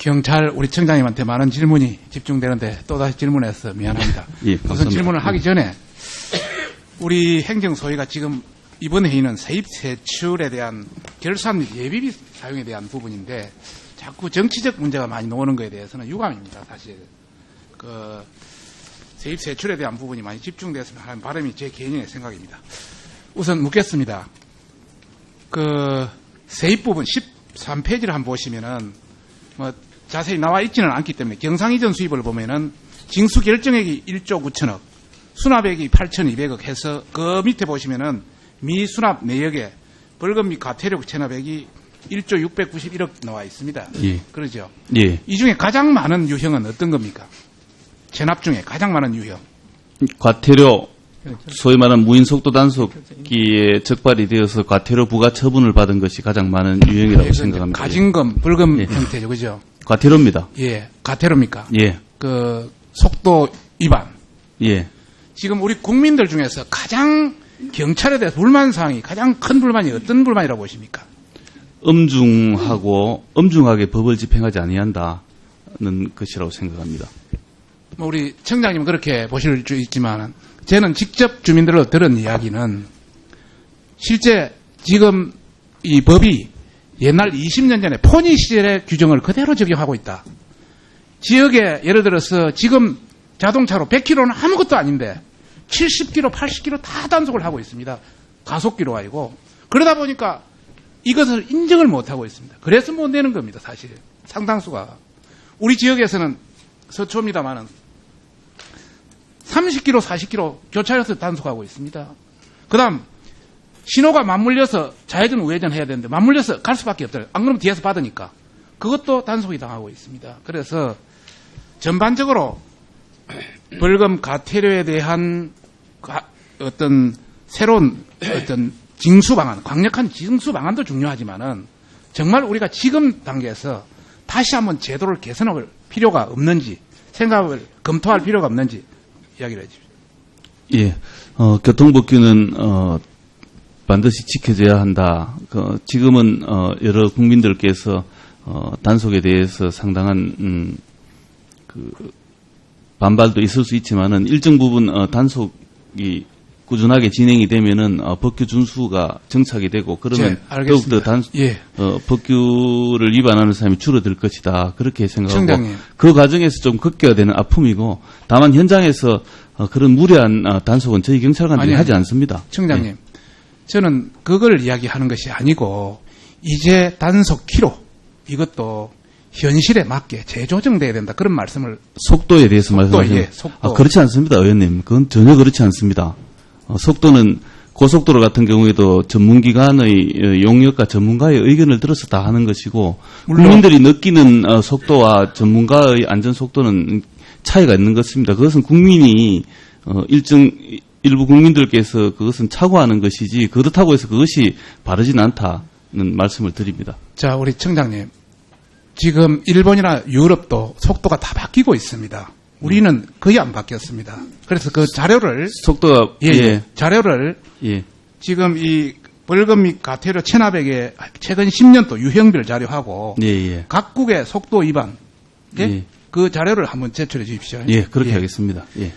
경찰 우리 청장님한테 많은 질문이 집중되는데 또다시 질문해서 미안합니다. 예, 우선. 질문을 하기 전에 우리 행정소위가 지금 이번 회의는 세입 세출에 대한 결산 및 예비비 사용에 대한 부분인데 자꾸 정치적 문제가 많이 나오는 거에 대해서는 유감입니다. 사실 그 세입 세출에 대한 부분이 많이 집중됐으면 하는 바람이 제 개인의 생각입니다. 우선 묻겠습니다. 그 세입 부분 13페이지를 한번 보시면은 뭐 자세히 나와 있지는 않기 때문에 경상 이전 수입을 보면은 징수 결정액이 1조 9천억, 수납액이 8,200억 해서 그 밑에 보시면은 미수납 내역에 벌금 및 과태료 체납액이 1조 691억 나와 있습니다. 예. 그러죠. 예. 이 중에 가장 많은 유형은 어떤 겁니까? 체납 중에 가장 많은 유형. 과태료, 소위 말하는 무인 속도 단속기에 적발이 되어서 과태료 부과 처분을 받은 것이 가장 많은 유형이라고 생각합니다. 가징금, 벌금 예. 형태죠. 그죠? 과태료입니다. 예. 과태료입니까? 예. 그 속도 위반. 예. 지금 우리 국민들 중에서 가장 경찰에 대해서 불만 사항이 가장 큰 불만이 어떤 불만이라고 보십니까? 엄중하고 엄중하게 법을 집행하지 아니한다는 것이라고 생각합니다. 뭐 우리 청장님 그렇게 보실 수 있지만 저는 직접 주민들로 들은 이야기는 실제 지금 이 법이 옛날 20년 전에 포니 시절의 규정을 그대로 적용하고 있다. 지역에 예를 들어서 지금 자동차로 100km는 아무것도 아닌데 70km, 80km 다 단속을 하고 있습니다. 가속기로 아니고 그러다 보니까 이것을 인정을 못하고 있습니다. 그래서 못 내는 겁니다, 사실. 상당수가. 우리 지역에서는 서초입니다만은 30km, 40km 교차로에서 단속하고 있습니다. 그 다음, 신호가 맞물려서 좌회전, 우회전 해야 되는데 맞물려서 갈 수밖에 없더라고요. 안 그러면 뒤에서 받으니까. 그것도 단속이 당하고 있습니다. 그래서 전반적으로 벌금 과태료에 대한 가- 어떤 새로운 어떤 징수 방안, 강력한 징수 방안도 중요하지만은 정말 우리가 지금 단계에서 다시 한번 제도를 개선할 필요가 없는지 생각을 검토할 필요가 없는지 이야기를 해주십시오. 예. 어, 교통법규는 어, 반드시 지켜져야 한다. 그, 지금은 어, 여러 국민들께서 어, 단속에 대해서 상당한 음, 그 반발도 있을 수 있지만은 일정 부분 어, 단속이 꾸준하게 진행이 되면은 어, 법규 준수가 정착이 되고 그러면 네. 더욱더 단 예. 어, 법규를 위반하는 사람이 줄어들 것이다. 그렇게 생각하고 청장님. 그 과정에서 좀 겪어야 되는 아픔이고 다만 현장에서 어, 그런 무례한 어, 단속은 저희 경찰관들이 아니, 하지 않습니다. 청장님, 저는 그걸 이야기하는 것이 아니고 이제 단속 키로 이것도 현실에 맞게 재조정돼야 된다 그런 말씀을 속도에 대해서 말씀하시는 예, 속도. 아, 그렇지 않습니다, 의원님. 그건 전혀 그렇지 않습니다. 어, 속도는 고속도로 같은 경우에도 전문기관의 어, 용역과 전문가의 의견을 들어서 다 하는 것이고 물론- 국민들이 느끼는 어, 속도와 전문가의 안전 속도는 차이가 있는 것입니다. 그것은 국민이 어, 일정 일부 국민들께서 그것은 착오하는 것이지 그렇다고 해서 그것이 바르진 않다는 말씀을 드립니다. 자 우리 청장님 지금 일본이나 유럽도 속도가 다 바뀌고 있습니다. 우리는 거의 안 바뀌었습니다. 그래서 그 자료를 속도가 예, 예, 자료를 예. 지금 이 벌금 및 과태료 체납액의 최근 10년 도 유형별 자료하고 예, 예. 각국의 속도 위반 예? 예. 그 자료를 한번 제출해 주십시오. 예, 그렇게 예. 하겠습니다. 예.